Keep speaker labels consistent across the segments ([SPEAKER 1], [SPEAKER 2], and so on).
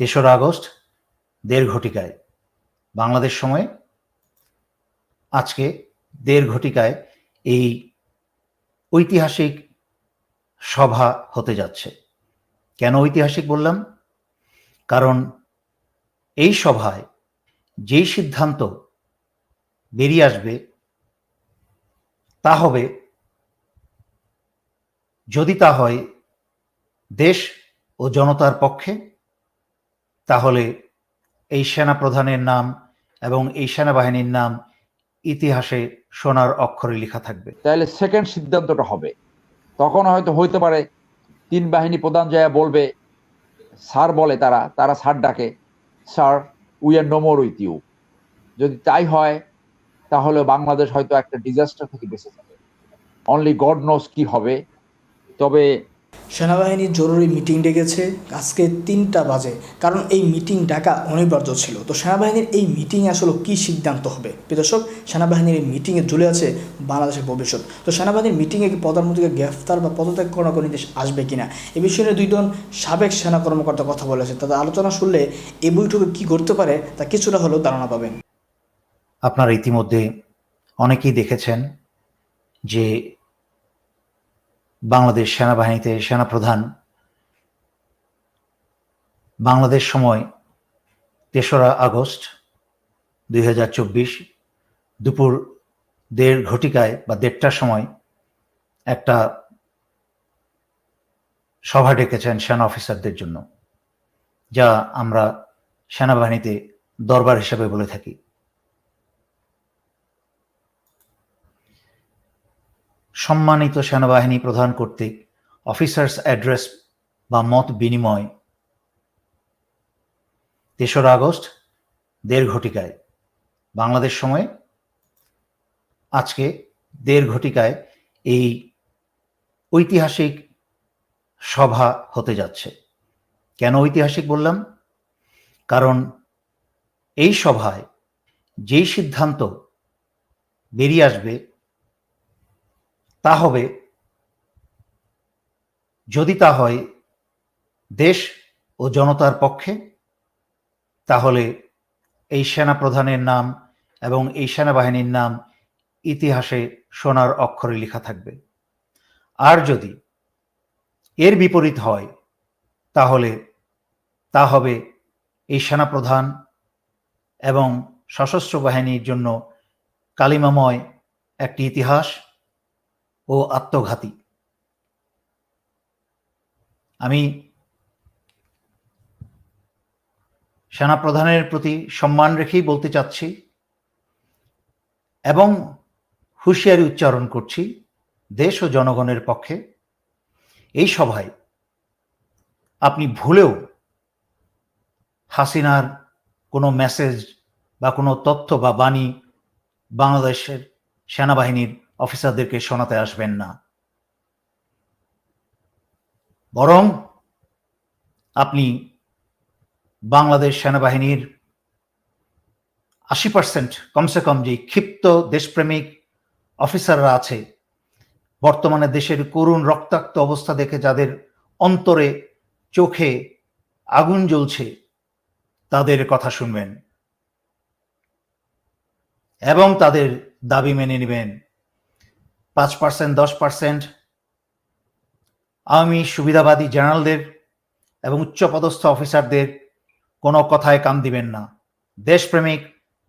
[SPEAKER 1] তেসরা আগস্ট, দেড় ঘটিকায়। বাংলাদেশ সময়ে আজকে দেড় ঘটিকায় এই ঐতিহাসিক সভা হতে যাচ্ছে। কেন ঐতিহাসিক বললাম? কারণ এই সভায় যেই সিদ্ধান্ত বেরিয়ে আসবে, তা হবে যদি তা হয় দেশ ও জনতার পক্ষে তাহলে এই সেনা প্রধানের নাম এবং এই সেনাবাহিনীর নাম ইতিহাসে সোনার অক্ষরে লেখা থাকবে।
[SPEAKER 2] তাহলে সেকেন্ড সিদ্ধান্তটা হবে। তখন হয়তো হইতে পারে তিন বাহিনী প্রধান যায় বলবে, স্যার বলে তারা তারা স্যার ডাকে, sir we are no more with you যদি তাই হয়, তাহলে বাংলাদেশ হয়তো একটা ডিজাস্টার থেকে বেঁচে যাবে। অনলি গড নোস কি হবে। তবে
[SPEAKER 3] সেনাবাহিনীর জরুরি মিটিং ডেকেছে। আজকে তিনটা বাজে, কারণ এই মিটিং ডাকা অনিবার্য ছিল। তো সেনাবাহিনীর এই মিটিংয়ে আসলে কী সিদ্ধান্ত হবে? দর্শক, সেনাবাহিনীর এই মিটিংয়ে ঝুলে আছে বাংলাদেশের ভবিষ্যৎ। তো সেনাবাহিনীর মিটিংয়ে কি প্রধানমন্ত্রীকে গ্রেফতার বা পদত্যাগ করার কোনো নির্দেশ আসবে কিনা? এ বিষয়ে দুইজন সাবেক সেনা কর্মকর্তা কথা বলেছে তাদের আলোচনা শুনলে এই বৈঠকে কী করতে পারে তা কিছুটা হলেও ধারণা পাবেন।
[SPEAKER 1] আপনারা ইতিমধ্যে অনেকেই দেখেছেন যে বাংলাদেশ সেনাবাহিনীতে সেনাপ্রধান। বাংলাদেশ সময় তেসরা আগস্ট দুই হাজার চব্বিশ দুপুর দেড় ঘটিকায় বা দেড়টার সময় একটা সভা ডেকেছেন সেনা অফিসারদের জন্য, যা আমরা সেনাবাহিনীতে দরবার হিসেবে বলে থাকি। সম্মানিত সেনাবাহিনী প্রধান কর্তৃক অফিসার্স অ্যাড্রেস বা মত বিনিময় তেসরা আগস্ট দেড় ঘটিকায় বাংলাদেশ সময়ে আজকে দেড় ঘটিকায় এই ঐতিহাসিক সভা হতে যাচ্ছে। কেন ঐতিহাসিক বললাম? কারণ এই সভায় যেই সিদ্ধান্ত বেরিয়ে আসবে তা হবে। যদি তা হয় দেশ ও জনতার পক্ষে, তাহলে এই সেনা প্রধানের নাম এবং এই সেনাবাহিনীর নাম ইতিহাসে সোনার অক্ষরে লেখা থাকবে। আর যদি এর বিপরীত হয়, তাহলে তা হবে এই সেনাপ্রধান এবং সশস্ত্র বাহিনীর জন্য কালিমাময় একটি ইতিহাস ও আত্মঘাতী। আমি সেনাপ্রধানের প্রতি সম্মান রেখেই বলতে চাচ্ছি এবং হুঁশিয়ারি উচ্চারণ করছি দেশ ও জনগণের পক্ষে। এই সভায় আপনি ভুলেও হাসিনার কোনো মেসেজ বা কোনো তথ্য বা বাণী বাংলাদেশের সেনাবাহিনীর অফিসারদেরকে শোনাতে আসবেন না। বরং আপনি বাংলাদেশ সেনাবাহিনীর আশি পার্সেন্ট কমসে কম যে ক্ষিপ্ত দেশপ্রেমিক অফিসাররা আছে, বর্তমানে দেশের করুণ রক্তাক্ত অবস্থা দেখে যাদের অন্তরে চোখে আগুন জ্বলছে, তাদের কথা শুনবেন এবং তাদের দাবি মেনে নেবেন। পাঁচ পার্সেন্ট, দশ পার্সেন্ট। আওয়ামী সুবিধাবাদী জেনারেলদের এবং উচ্চপদস্থ অফিসারদের কোনো কথায় কান দিবেন না। দেশপ্রেমিক,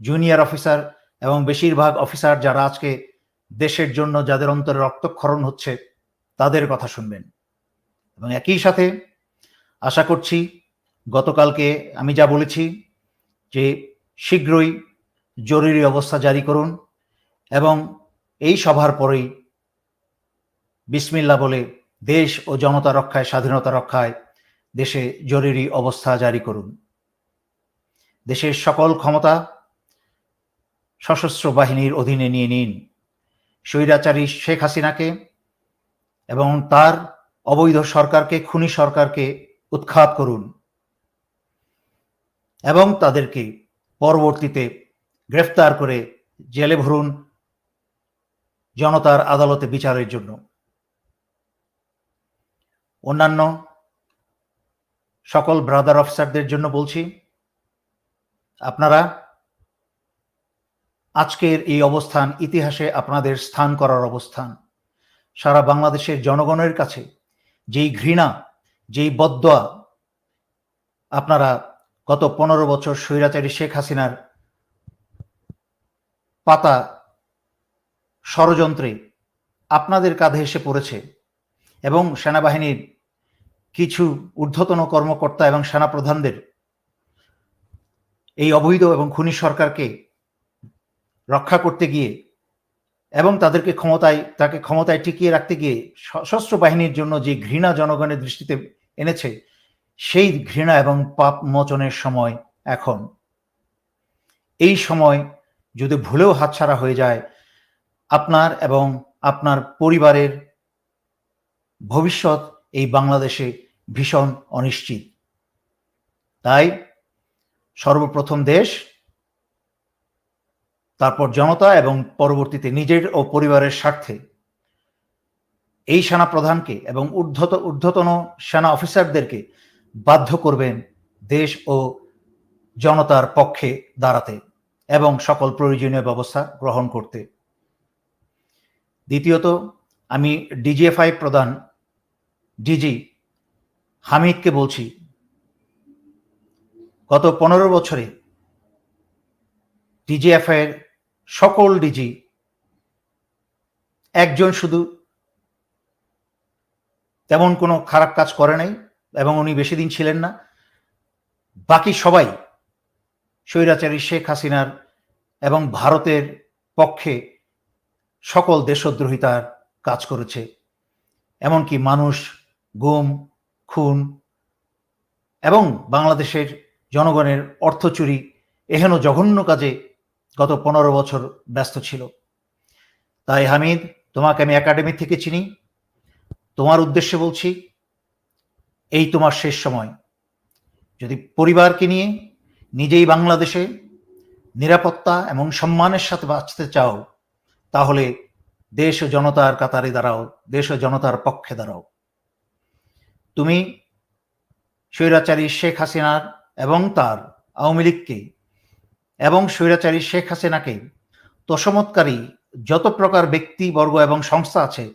[SPEAKER 1] জুনিয়র অফিসার এবং বেশিরভাগ অফিসার যারা আজকে দেশের জন্য যাদের অন্তরে রক্তক্ষরণ হচ্ছে, তাদের কথা শুনবেন। এবং একই সাথে আশা করছি গতকালকে আমি যা বলেছি যে শীঘ্রই জরুরি অবস্থা জারি করুন এবং এই সভার পরেই বিসমিল্লা বলে দেশ ও জনতা রক্ষায়, স্বাধীনতা রক্ষায় দেশে জরুরি অবস্থা জারি করুন। দেশের সকল ক্ষমতা সশস্ত্র বাহিনীর অধীনে নিয়ে নিন। স্বৈরাচারী শেখ হাসিনাকে এবং তার অবৈধ সরকারকে, খুনি সরকারকে উৎখাত করুন এবং তাদেরকে পরবর্তীতে গ্রেফতার করে জেলে ভরুন। জনতার আদালতে বিচারের জন্য। অন্যান্য সকল ব্রাদার অফিসারদের জন্য বলছি, আপনারা আজকের এই অবস্থান ইতিহাসে আপনাদের স্থান করার অবস্থান। সারা বাংলাদেশের জনগণের কাছে যেই ঘৃণা, যেই বদয়া আপনারা গত পনেরো বছর স্বৈরাচারী শেখ হাসিনার পাতা ষড়যন্ত্রে আপনাদের কাঁধে এসে পড়েছে এবং সেনাবাহিনীর কিছু ঊর্ধ্বতন কর্মকর্তা এবং সেনাপ্রধানদের এই অবৈধ এবং খুনি সরকারকে রক্ষা করতে গিয়ে এবং তাদেরকে ক্ষমতায়, তাকে ক্ষমতায় টিকিয়ে রাখতে গিয়ে সশস্ত্র বাহিনীর জন্য যে ঘৃণা জনগণের দৃষ্টিতে এনেছে, সেই ঘৃণা এবং পাপ মোচনের সময় এখন। এই সময় যদি ভুলেও হাতছাড়া হয়ে যায় আপনার এবং আপনার পরিবারের ভবিষ্যৎ এই বাংলাদেশে ভীষণ অনিশ্চিত। তাই সর্বপ্রথম দেশ, তারপর জনতা এবং পরবর্তীতে নিজের ও পরিবারের স্বার্থে এই সেনা প্রধানকে এবং ঊর্ধ্বত, ঊর্ধ্বতন সেনা অফিসারদেরকে বাধ্য করবেন দেশ ও জনতার পক্ষে দাঁড়াতে এবং সকল প্রয়োজনীয় ব্যবস্থা গ্রহণ করতে। দ্বিতীয়ত, আমি ডিজিএফআই প্রধান ডিজি হামিদকে বলছি, গত পনেরো বছরে ডিজিএফআই এর সকল ডিজি একজন শুধু তেমন কোনো খারাপ কাজ করে নাই এবং উনি বেশি দিন ছিলেন না। বাকি সবাই স্বৈরাচারী শেখ হাসিনার এবং ভারতের পক্ষে সকল দেশদ্রোহিতার কাজ করেছে। এমনকি মানুষ, গুম, খুন এবং বাংলাদেশের জনগণের অর্থ চুরি এহেন জঘন্য কাজে গত পনেরো বছর ব্যস্ত ছিল। তাই হামিদ, তোমাকে আমি একাডেমি থেকে চিনি। তোমার উদ্দেশ্যে বলছি, এই তোমার শেষ সময়। যদি পরিবারকে নিয়ে নিজেই বাংলাদেশে নিরাপত্তা এবং সম্মানের সাথে বাঁচতে চাও তাহলে দেশ ও জনতার কাতারে দাঁড়াও, দেশ ও জনতার পক্ষে দাঁড়াও। তুমি স্বৈরাচারী শেখ হাসিনার এবং তার আওয়ামী লীগকে এবং স্বৈরাচারী শেখ হাসিনাকে তোষমৎকারী যত প্রকার ব্যক্তিবর্গ এবং সংস্থা আছে,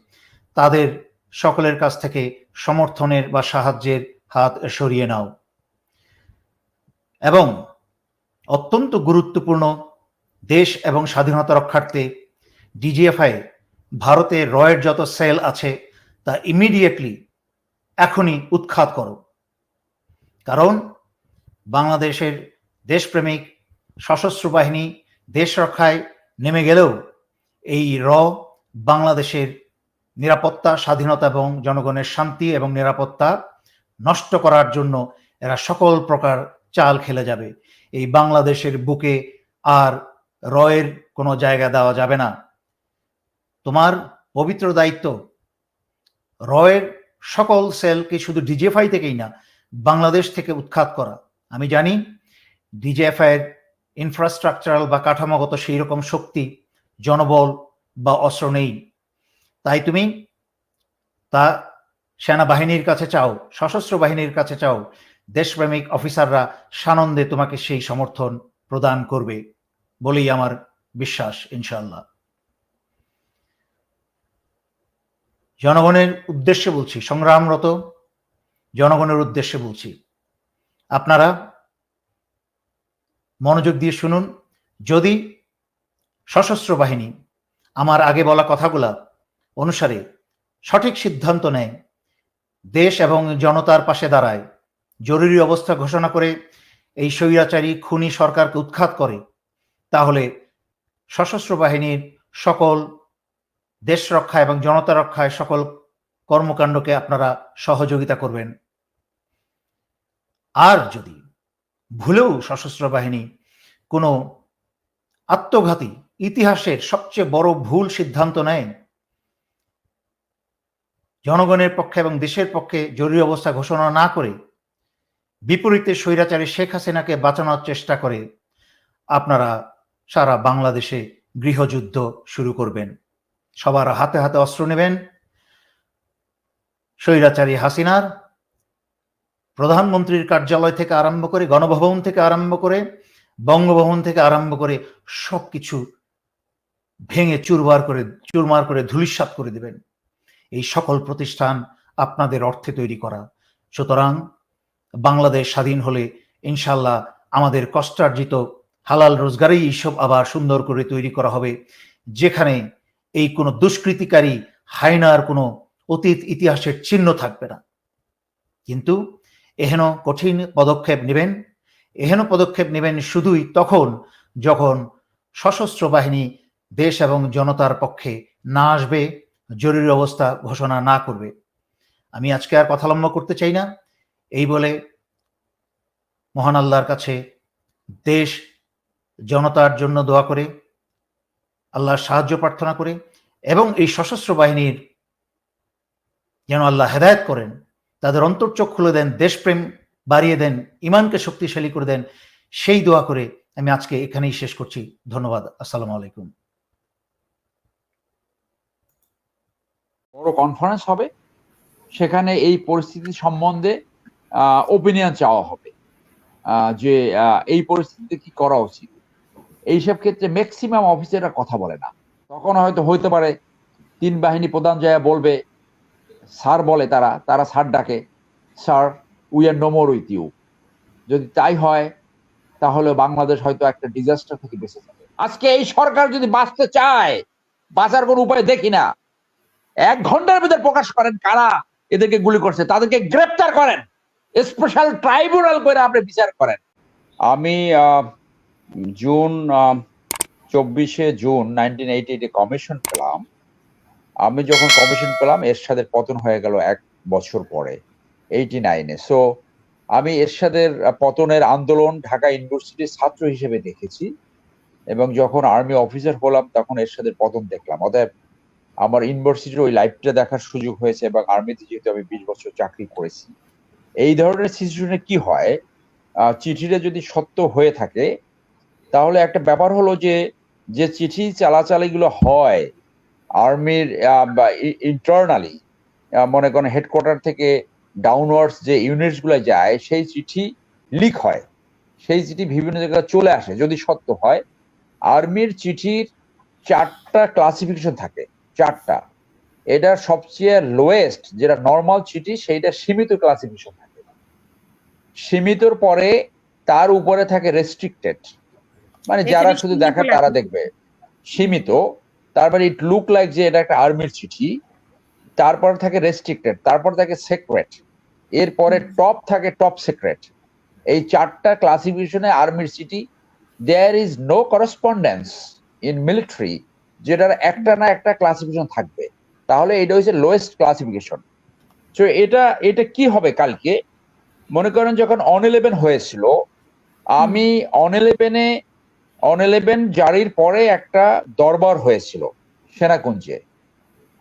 [SPEAKER 1] তাদের সকলের কাছ থেকে সমর্থনের বা সাহায্যের হাত সরিয়ে নাও। এবং অত্যন্ত গুরুত্বপূর্ণ দেশ এবং স্বাধীনতা রক্ষার্থে ডিজিএফআই ভারতে রয়ের যত সেল আছে, তা ইমিডিয়েটলি এখনই উৎখাত করো। কারণ, বাংলাদেশের দেশপ্রেমিক, সশস্ত্র বাহিনী দেশ রক্ষায় নেমে গেলেও এই র বাংলাদেশের নিরাপত্তা, স্বাধীনতা এবং জনগণের শান্তি এবং নিরাপত্তা নষ্ট করার জন্য এরা সকল প্রকার চাল খেলে যাবে। এই বাংলাদেশের বুকে আর রয়ের কোনো জায়গা দেওয়া যাবে না। তোমার পবিত্র দায়িত্ব। রয়ের সকল সেলকে শুধু ডিজিএফআই থেকেই না, বাংলাদেশ থেকে উৎখাত করা। আমি জানি ডিজিএফআই এর ইনফ্রাস্ট্রাকচারাল বা কাঠামোগত সেই রকম শক্তি, জনবল বা অস্ত্র নেই। তাই তুমি তা সেনাবাহিনীর কাছে চাও, সশস্ত্র বাহিনীর কাছে চাও, দেশপ্রেমিক অফিসাররা সানন্দে তোমাকে সেই সমর্থন প্রদান করবে বলেই আমার বিশ্বাস ইনশাল্লাহ জনগণের উদ্দেশ্যে বলছি, সংগ্রামরত জনগণের উদ্দেশ্যে বলছি, আপনারা মনোযোগ দিয়ে শুনুন। যদি সশস্ত্র বাহিনী আমার আগে বলা কথাগুলা অনুসারে সঠিক সিদ্ধান্ত নেয়, দেশ এবং জনতার পাশে দাঁড়ায়, জরুরি অবস্থা ঘোষণা করে এই স্বৈরাচারী খুনি সরকারকে উৎখাত করে, তাহলে সশস্ত্র বাহিনীর সকল দেশ রক্ষা এবং জনতা রক্ষায় সকল কর্মকাণ্ডকে আপনারা সহযোগিতা করবেন। আর যদি ভুলেও সশস্ত্র বাহিনী কোনো আত্মঘাতী ইতিহাসের সবচেয়ে বড় ভুল সিদ্ধান্ত নেয়, জনগণের পক্ষে এবং দেশের পক্ষে জরুরি অবস্থা ঘোষণা না করে বিপরীতে স্বৈরাচারী শেখ হাসিনাকে বাঁচানোর চেষ্টা করে আপনারা সারা বাংলাদেশে গৃহযুদ্ধ শুরু করবেন। সবার হাতে হাতে অস্ত্র নেবেন। স্বৈরাচারী হাসিনার প্রধানমন্ত্রীর কার্যালয় থেকে আরম্ভ করে, গণভবন থেকে আরম্ভ করে, বঙ্গভবন থেকে আরম্ভ করে সবকিছু ভেঙে চুরবার করে, চুরমার করে ধুলিস্বাত করে দেবেন। এই সকল প্রতিষ্ঠান আপনাদের অর্থে তৈরি করা। সুতরাং বাংলাদেশ স্বাধীন হলে ইনশাল্লাহ আমাদের কষ্টার্জিত হালাল রোজগারেই এইসব আবার সুন্দর করে তৈরি করা হবে। যেখানে এই কোনো দুষ্কৃতিকারী হায়নার কোনো অতীত ইতিহাসের চিহ্ন থাকবে না। কিন্তু এহেন কঠিন পদক্ষেপ নেবেন, এহেন পদক্ষেপ নেবেন শুধুই তখন যখন সশস্ত্র বাহিনী দেশ এবং জনতার পক্ষে না আসবে, জরুরি অবস্থা ঘোষণা না করবে। আমি আজকে আর কথা লম্বা করতে চাই না। এই বলে মহান আল্লাহর কাছে দেশ জনতার জন্য দোয়া করে আল্লাহর সাহায্য প্রার্থনা করে এবং এই সশস্ত্র বাহিনীর যেন আল্লাহ হেদায়ত করেন, তাদের অন্তর্চোখ খুলে দেন, দেশপ্রেম বাড়িয়ে দেন ইমানকে শক্তিশালী করে দেন, সেই দোয়া করে আমি আজকে এখানেই শেষ করছি। ধন্যবাদ। আসসালামু আলাইকুম।
[SPEAKER 2] বড় কনফারেন্স হবে। সেখানে এই পরিস্থিতি সম্বন্ধে ওপিনিয়ন চাওয়া হবে। যে এই পরিস্থিতিতে কি করা উচিত? এইসব ক্ষেত্রে ম্যাক্সিমাম অফিসাররা কথা বলে না। তখন হয়তো হইতে পারে, তিন বাহিনী প্রধান যায় বলবে, স্যার বলে তারা তারা স্যার ডাকে, sir we are no more with you যদি তাই হয়, তাহলে বাংলাদেশ হয়তো একটা ডিজাস্টার থেকে বেঁচে যাবে। আজকে এই সরকার যদি বাঁচতে চায়, বাঁচার কোনো উপায় দেখি না। এক ঘণ্টার ভিতরে প্রকাশ করেন কারা এদেরকে গুলি করছে, তাদেরকে গ্রেপ্তার করেন। স্পেশাল ট্রাইব্যুনাল করে আপনি বিচার করেন। আমি জুন চব্বিশে জুন নাইনটিন এইটি এইটে কমিশন পেলাম। আমি যখন কমিশন পেলাম, এরশাদের পতন হয়ে গেল এক বছর পরে এইটি নাইনে সো আমি এরশাদের পতনের আন্দোলন ঢাকা ইউনিভার্সিটির ছাত্র হিসেবে দেখেছি এবং যখন আর্মি অফিসার হলাম, তখন এরশাদের পতন দেখলাম। অতএব, আমার ইউনিভার্সিটির ওই লাইফটা দেখার সুযোগ হয়েছে এবং আর্মিতে যেহেতু আমি বিশ বছর চাকরি করেছি। এই ধরনের সিচুয়েশনে কি হয়? চিঠিটা যদি সত্য হয়ে থাকে তাহলে একটা ব্যাপার হলো যে যে চিঠি চালাচালিগুলো হয় আর্মির ইন্টারনালি মনে করেন হেডকোয়ার্টার থেকে ডাউনওয়ার্ডস যে ইউনিটসগুলো যায়, সেই চিঠি লিক হয়। সেই চিঠি বিভিন্ন জায়গায় চলে আসে, যদি সত্য হয়। আর্মির চিঠির চারটা ক্লাসিফিকেশন থাকে, চারটা। এটা সবচেয়ে লোয়েস্ট যেটা নর্মাল চিঠি, সেইটা সীমিত ক্লাসিফিকেশন থাকে। সীমিতর পরে তার উপরে থাকে রেস্ট্রিক্টেড মানে যারা শুধু দেখে তারা দেখবে। সীমিত। তারপরে ইট লুক লাইক যে এটা একটা আর্মির চিঠি তারপর থাকে রেস্ট্রিক্টেড তারপর থাকে সেক্রেট এরপরে টপ থাকে টপ সিক্রেট এই চারটা ক্লাসিফিকেশনে আর্মির চিঠি there is no correspondence in military যেটার একটা না একটা ক্লাসিফিকেশন থাকবে। তাহলে এটা হচ্ছে লোয়েস্ট ক্লাসিফিকেশন তো এটা এটা কি হবে কালকে? মনে করেন যখন অন ইলেভেন হয়েছিল আমি অন ইলেভেনে অন ইলেভেন জারির পরে একটা দরবার হয়েছিল সেনাকুঞ্জে।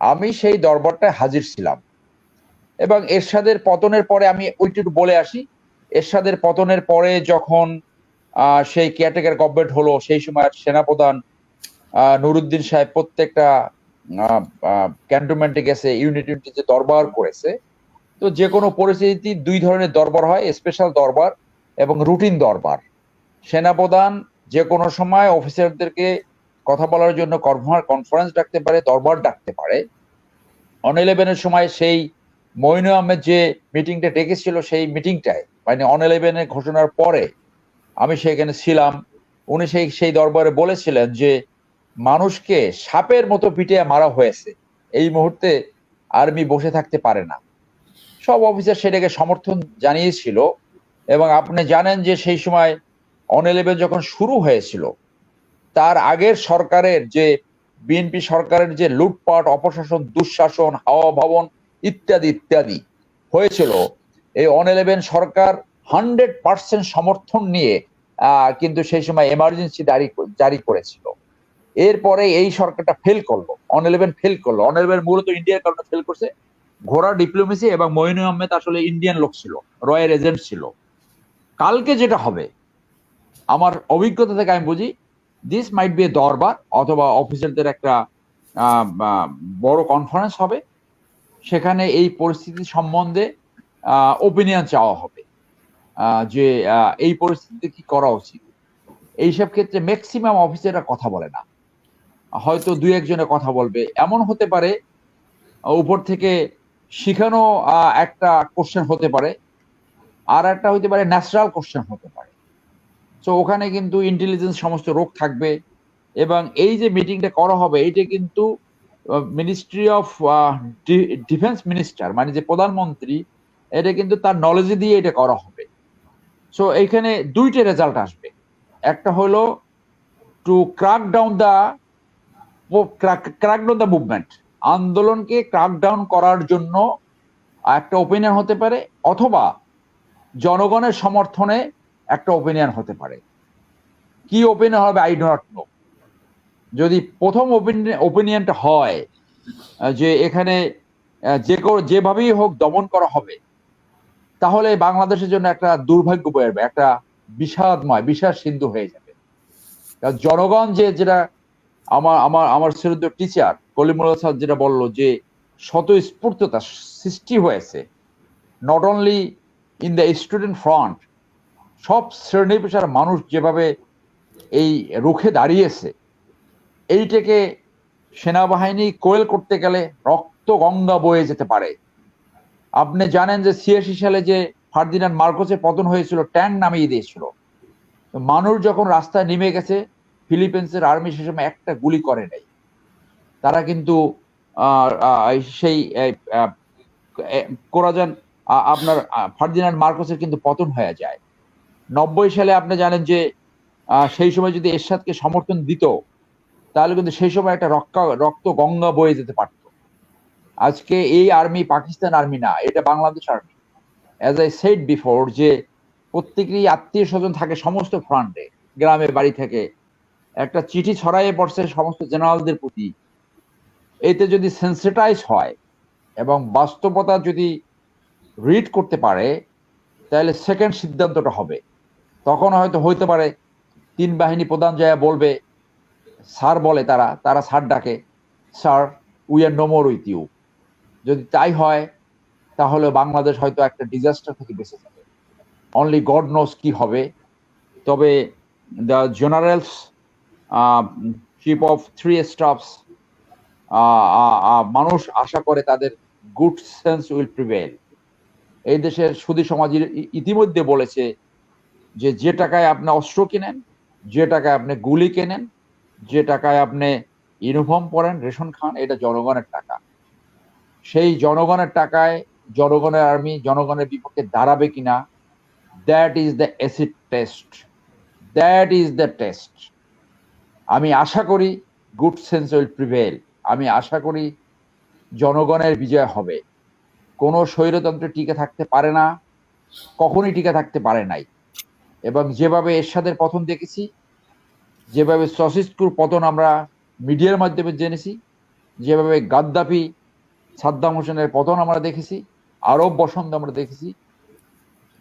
[SPEAKER 2] আমি সেই দরবারটায় হাজির ছিলাম। এবং এরশাদের পতনের পরে আমি ওইটুকু বলে আসি, এরশাদের পতনের পরে যখন সেই কেয়ারটেকার গভর্নমেন্ট হলো, সেই সময় সেনাপ্রধান নুরুদ্দিন সাহেব প্রত্যেকটা ক্যান্টনমেন্টে গেছে ইউনিট ইউনিটে দরবার করেছে, তো যে কোনো পরিস্থিতি দুই ধরনের দরবার হয় স্পেশাল দরবার এবং রুটিন দরবার। সেনাপ্রধান যে কোনো সময় অফিসারদেরকে কথা বলার জন্য কনফারেন্স ডাকতে পারে, দরবার ডাকতে পারে। অন ইলেভেনের সময় সেই মইনু আহমেদ যে মিটিংটা ডেকেছিল, সেই মিটিংটায় মানে অন ইলেভেনের ঘোষণার পরে আমি সেখানে ছিলাম। উনি সেই সেই দরবারে বলেছিলেন যে, মানুষকে সাপের মতো পিটিয়ে মারা হয়েছে। এই মুহূর্তে আর্মি বসে থাকতে পারে না। সব অফিসার সেটাকে সমর্থন জানিয়েছিল এবং আপনি জানেন যে সেই সময় অন ইলেভেন যখন শুরু হয়েছিল, তার আগের সরকারের যে বিএনপি সরকারের যে লুটপাট, অপশাসন, দুঃশাসন হাওয়া ভবন ইত্যাদি ইত্যাদি হয়েছিল, এই অন ইলেভেন সরকার হান্ড্রেড পার্সেন্ট সমর্থন নিয়ে কিন্তু সেই সময় এমার্জেন্সি জারি জারি করেছিল। এরপরে এই সরকারটা ফেল করল অন ইলেভেন ফেল করল। অন ইলেভেন মূলত ইন্ডিয়ার কারণে ফেল করছে। ঘোড়া ডিপ্লোমেসি এবং মইনু আহমেদ আসলে ইন্ডিয়ান লোক ছিল রয়্যাল এজেন্ট ছিল। কালকে যেটা হবে আমার অভিজ্ঞতা থেকে আমি বুঝি দিস মাইট বি এ দরবার অথবা অফিসারদের একটা বড় কনফারেন্স হবে। সেখানে এই পরিস্থিতি সম্বন্ধে ওপিনিয়ন চাওয়া হবে যে এই পরিস্থিতিতে কি করা উচিত। এইসব ক্ষেত্রে ম্যাক্সিমাম অফিসাররা কথা বলে না। হয়তো দুই একজনে কথা বলবে। এমন হতে পারে, উপর থেকে শিখানো একটা কোশ্চেন হতে পারে, আর একটা হতে পারে ন্যাচারাল কোশ্চেন হতে পারে। তো ওখানে কিন্তু ইন্টেলিজেন্স সমস্ত রোগ থাকবে। এবং এই যে মিটিংটা করা হবে, এইটা কিন্তু মিনিস্ট্রি অফ ডিফেন্স মিনিস্টার মানে যে প্রধানমন্ত্রী, এটা কিন্তু তার নলেজে দিয়ে এটা করা হবে। সো এইখানে দুইটা রেজাল্ট আসবে। একটা হলো to crack down the crack down the movement আন্দোলনকে ক্রাক ডাউন করার জন্য একটা ওপিনিয়ন হতে পারে, অথবা জনগণের সমর্থনে একটা ওপিনিয়ন হতে পারে। কি ওপিনিয়ন হবে? আই ডো নট নো যদি প্রথম ওপিনিয়নটা হয় যে এখানে যে যেভাবেই হোক দমন করা হবে, তাহলে বাংলাদেশের জন্য একটা দুর্ভাগ্য বয়ে যাবে একটা বিষাদময়, বিষাদ সিন্ধু হয়ে যাবে। জনগণ যে, যেটা আমার আমার আমার শ্রদ্ধ টিচার কলিমুল্লাহ স্যার যেটা বলল যে শত স্ফূর্ততা সৃষ্টি হয়েছে not only in the student front সব শ্রেণি পেশার মানুষ যেভাবে এই রুখে দাঁড়িয়েছে, এইটাকে সেনাবাহিনী কোয়েল করতে গেলে রক্ত গঙ্গা বয়ে যেতে পারে। আপনি জানেন যে ছিয়াশি সালে যে ফার্দিনান্ড মার্কোসে পতন হয়েছিল ট্যাঙ্ক নামিয়ে দিয়েছিল। মানুষ যখন রাস্তায় নেমে গেছে, ফিলিপিন্সের আর্মি সে সময় একটা গুলি করে নাই। তারা কিন্তু সেই কোরাজান আপনার ফার্দিনান্ড মার্কোসের কিন্তু পতন হয়ে যায়। নব্বই সালে আপনি জানেন যে সেই সময় যদি এরশাদকে সমর্থন দিত, তাহলে কিন্তু সেই সময় একটা রক্ত রক্ত গঙ্গা বয়ে যেতে পারত। আজকে এই আর্মি পাকিস্তান আর্মি না, এটা Bangladesh army. As I said before যে, প্রত্যেকেরই আত্মীয় স্বজন থাকে সমস্ত ফ্রন্টে গ্রামে, বাড়ি থেকে। একটা চিঠি ছড়াইয়ে পড়ছে সমস্ত জেনারেলদের প্রতি। এতে যদি সেন্সিটাইজ হয় এবং বাস্তবতা যদি রিড করতে পারে, তাহলে সেকেন্ড সিদ্ধান্তটা হবে। তখন হয়তো হইতে পারে, তিন বাহিনী প্রধান যায় বলবে, স্যার, বলে তারা তারা স্যার ডাকে, sir we are no more with you যদি তাই হয়, তাহলে বাংলাদেশ হয়তো একটা ডিজাস্টার থেকে বেঁচে যাবে। অনলি গড নোস কি হবে। তবে the generals chief of three staffs মানুষ আশা করে তাদের গুড সেন্স উইল প্রিভেল এই দেশের সুদী সমাজ ইতিমধ্যে বলেছে যে যে টাকায় আপনি অস্ত্র কিনেন, যে টাকায় আপনি গুলি কেনেন, যে টাকায় আপনি ইউনিফর্ম পরেন, রেশন খান, এটা জনগণের টাকা। সেই জনগণের টাকায় জনগণের আর্মি জনগণের বিপক্ষে দাঁড়াবে কিনা that is the acid test that is the test আমি আশা করি গুড সেন্স উইল প্রিভেল আমি আশা করি জনগণের বিজয় হবে। কোনো স্বৈরতন্ত্র টিকে থাকতে পারে না, কখনই টিকে থাকতে পারে নাই। এবং যেভাবে এরশাদের পতন দেখেছি, যেভাবে সসিস্কুর পতন আমরা মিডিয়ার মাধ্যমে জেনেছি, যেভাবে গাদ্দাফি, সাদ্দাম হোসেনের পতন আমরা দেখেছি, আরব বসন্ত আমরা দেখেছি,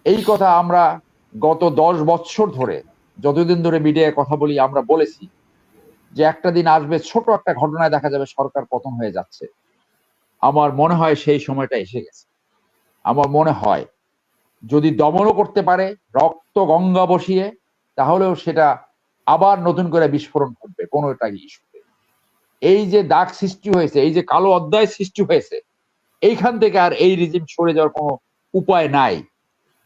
[SPEAKER 2] এই কথা আমরা গত দশ বছর ধরে, যতদিন ধরে মিডিয়ায় কথা বলি, আমরা বলেছি যে একটা দিন আসবে, ছোট একটা ঘটনায় দেখা যাবে সরকার পতন হয়ে যাচ্ছে। আমার মনে হয় সেই সময়টা এসে গেছে। আমার মনে হয় যদি দমনও করতে পারে, রক্ত গঙ্গা বসিয়ে, তাহলেও সেটা আবার নতুন করে বিস্ফোরণ ঘটবে, কোনো একটা ইস্যুতে এই যে দাগ সৃষ্টি হয়েছে, এই যে কালো অধ্যায় সৃষ্টি হয়েছে, এইখান থেকে আর এই রিজিম সরে যাওয়ার কোনো উপায় নাই।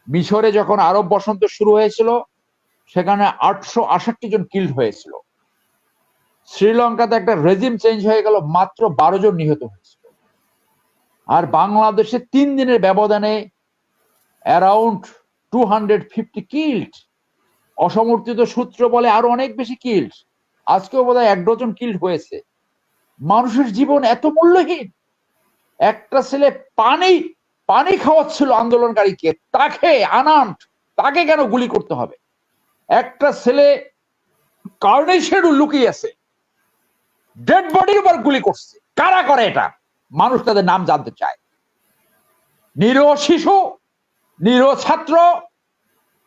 [SPEAKER 2] মিশরে যখন আরব বসন্ত শুরু হয়েছিল, সেখানে আটশো আষট্টি জন কিল্ড হয়েছিল। শ্রীলঙ্কাতে একটা রেজিম চেঞ্জ হয়ে গেল, মাত্র বারো জন নিহত হয়েছিল। আর বাংলাদেশে তিন দিনের ব্যবধানে around two hundred fifty killed. অসমর্থিত সূত্র বলে আরও অনেক বেশি কিল্ড। আজকেও বোধ এক ডজন কিল্ড হয়েছে। মানুষের জীবন এত মূল্যহীন। একটা ছেলে পানি পানি খাওয়াচ্ছিল আন্দোলনকারীকে। তাকে আনান্ট তাকে কেন গুলি করতে হবে? একটা ছেলে কার্নেশের লুকিয়ে আছে। ডেড বডির উপর গুলি করছে। কারা করে এটা? মানুষ তাদের নাম জানতে চায়। নিরীহ শিশু নিরীহ ছাত্র,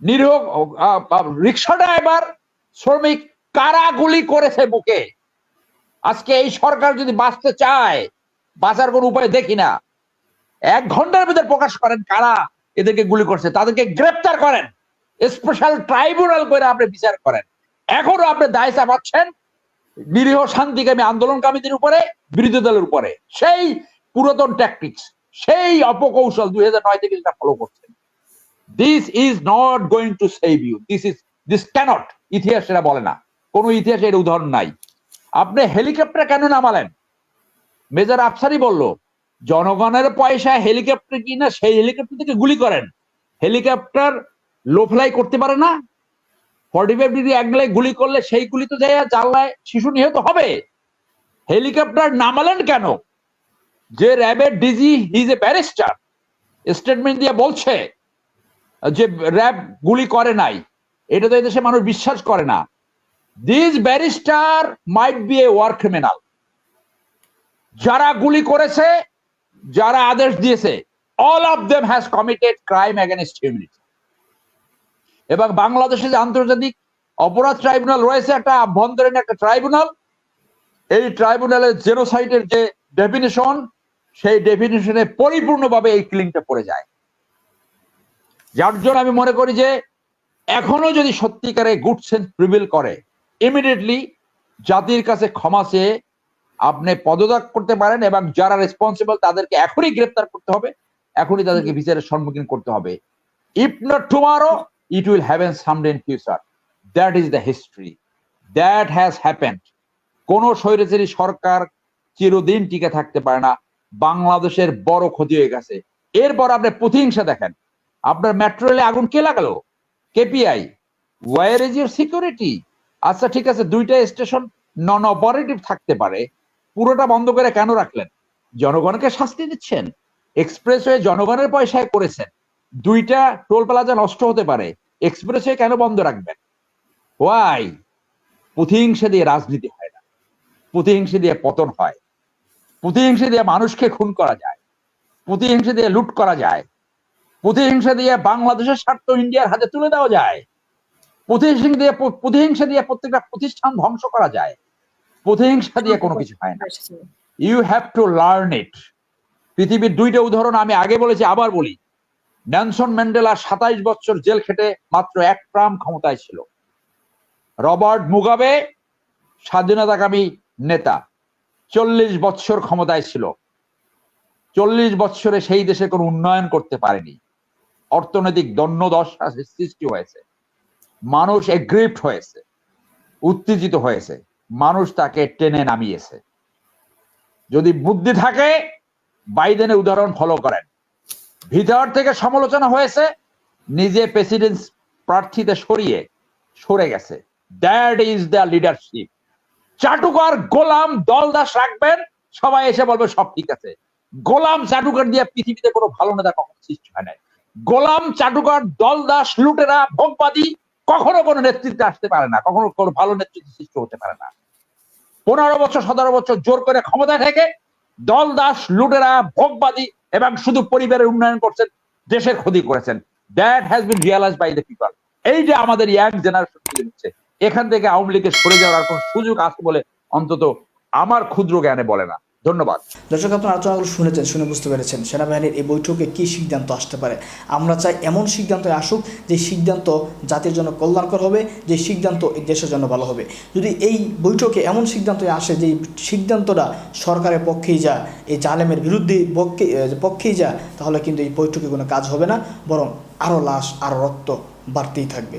[SPEAKER 2] নিরীহ রিক্সা ড্রাইভার, শ্রমিক কারা গুলি করেছে বুকে? আজকে এই সরকার যদি বাঁচতে চায়, বাঁচার কোনো উপায় দেখি না। এক ঘণ্টার ভিতরে প্রকাশ করেন কারা এদেরকে গুলি করছে, তাদেরকে গ্রেপ্তার করেন। স্পেশাল ট্রাইব্যুনাল করে আপনি বিচার করেন। এখনও আপনি দায় চাপাচ্ছেন নিরীহ শান্তিকামী আন্দোলনকামীদের উপরে, বিরোধী দলের উপরে। সেই পুরাতন ট্যাকটিক্স সেই অপকৌশল দুই হাজার নয় থেকে যেটা ফলো করছেন। This is not going to save you this is this cannot ইতিহাস সেটা বলে না। কোনো ইতিহাসে এর উদাহরণ নাই। আপনি হেলিকপ্টার কেন নামালেন? মেজর আফসারি বলল, জনগণের পয়সা হেলিকপ্টার কিনা সেই হেলিকপ্টার থেকে গুলি করেন। হেলিকপ্টার লো ফ্লাই করতে পারে না। ফর্টি ফাইভ ডিগ্রি অ্যাঙ্গেলে গুলি করলে সেই গুলি তো যায় জানলায় শিশু নিহত হবে। হেলিকপ্টার নামালেন কেন? যে র্যাবের DG his a barrister statement দিয়ে বলছে যে র্যাব গুলি করে নাই, এটা তো এদেশে মানুষ বিশ্বাস করে না। This barrister might be a war criminal যারা গুলি করেছে, যারা আদেশ দিয়েছে all of them has committed crime against humanity এবং বাংলাদেশে যে আন্তর্জাতিক অপরাধ ট্রাইব্যুনাল রয়েছে, একটা আভ্যন্তরীণ একটা ট্রাইব্যুনাল এই ট্রাইব্যুনালের জেনোসাইডের যে ডেফিনেশন সেই ডেফিনেশনে পরিপূর্ণভাবে এই কিলিংটা পড়ে যায়। যার জন্য আমি মনে করি যে এখনও যদি সত্যিকারে গুড সেন্স প্রিভিল করে ইমিডিয়েটলি জাতির কাছে ক্ষমা চেয়ে আপনি পদত্যাগ করতে পারেন এবং যারা রেসপন্সিবল তাদেরকে এখনই গ্রেপ্তার করতে হবে এখনই তাদেরকে বিচারের সম্মুখীন করতে হবে। If not tomorrow it will happen someday in future that is the history that has happened কোন স্বৈরাচারী সরকার চিরদিন টিকে থাকতে পারে না। বাংলাদেশের বড় ক্ষতি হয়ে গেছে। এরপর আপনি প্রতিহিংসা দেখেন। আপনার মেট্রো আগুন কে লাগালো? KPI where is your security আচ্ছা ঠিক আছে, দুইটা স্টেশন নন অপারেটিভ থাকতে পারে। পুরোটা বন্ধ করে কেন রাখলেন? জনগণকে শাস্তি দিচ্ছেন। এক্সপ্রেসওয়ে জনগণের পয়সায় করেছেন। দুইটা টোল প্লাজা নষ্ট হতে পারে। এক্সপ্রেসওয়ে কেন বন্ধ রাখবেন? ওয়াই প্রতিহিংসা দিয়ে রাজনীতি হয় না। প্রতিহিংসা দিয়ে পতন হয়। প্রতিহিংসা দিয়ে মানুষকে খুন করা যায়। প্রতিহিংসা দিয়ে লুট করা যায়। প্রতিহিংসা দিয়ে বাংলাদেশের স্বার্থ ইন্ডিয়ার হাতে তুলে দেওয়া যায়। প্রতিহিংসা দিয়ে প্রতিহিংসা দিয়ে প্রত্যেকটা প্রতিষ্ঠান ধ্বংস করা যায়। প্রতিহিংসা দিয়ে কোনো কিছু হয় না। You have to learn it পৃথিবীর দুইটা উদাহরণ আমি আগে বলেছি, আবার বলি। ন্যানসন ম্যান্ডেলা সাতাইশ বছর জেল খেটে মাত্র এক ট্রাম ক্ষমতায় ছিল। রবার্ট মুগাবে স্বাধীনতাকামী নেতা, চল্লিশ বছর ক্ষমতায় ছিল। চল্লিশ বছরে সেই দেশে কোনো উন্নয়ন করতে পারেনি। অর্থনৈতিক দণ্ডদশা সৃষ্টি হয়েছে। মানুষ এগ্রিপ্ট হয়েছে, উত্তেজিত হয়েছে, মানুষ তাকে টেনে নামিয়েছে। যদি বুদ্ধি থাকে, বাইডেনের উদাহরণ ফলো করেন। ভিতর থেকে সমালোচনা হয়েছে নিজে প্রেসিডেন্ট প্রার্থীতে সরিয়ে সরে গেছে। দ্যাট ইজ দ্য লিডারশিপ চাটুকার গোলাম দলদাস রাখবেন, সবাই এসে বলবে সব ঠিক আছে। গোলাম চাটুকার দিয়ে পৃথিবীতে কোনো ভালো নেতা কখনো সৃষ্টি হয় নাই। গোলাম চাটুকার দলদাস লুটেরা, ভোগবাদী কখনো কোনো নেতৃত্বে আসতে পারে না, কখনো কোনো ভালো নেতৃত্ব সৃষ্টি হতে পারে না। পনেরো বছর, সতেরো বছর জোর করে ক্ষমতায় থেকে দল দাস লুটেরা, ভোগবাদী এবং শুধু পরিবারের উন্নয়ন করছেন, দেশের ক্ষতি করেছেন। That has been realise by the people এই যে আমাদের ইয়াং জেনারেশন হচ্ছে এখান থেকে আওয়ামী লীগের সরে যাওয়ার কোনো সুযোগ আছে বলে অন্তত আমার ক্ষুদ্র জ্ঞানে বলে না। ধন্যবাদ।
[SPEAKER 3] দর্শক, আপনার আলোচনাগুলো শুনেছেন, শুনে বুঝতে পেরেছেন সেনাবাহিনীর এই বৈঠকে কী সিদ্ধান্ত আসতে পারে। আমরা চাই এমন সিদ্ধান্ত আসুক যে সিদ্ধান্ত জাতির জন্য কল্যাণকর হবে, যে সিদ্ধান্ত এই দেশের জন্য ভালো হবে। যদি এই বৈঠকে এমন সিদ্ধান্ত আসে যে সিদ্ধান্তটা সরকারের পক্ষেই যা, এই জালেমের বিরুদ্ধে পক্ষে পক্ষেই যা, তাহলে কিন্তু এই বৈঠকে কোনো কাজ হবে না, বরং আরও লাশ আরও রক্ত বাড়তেই থাকবে।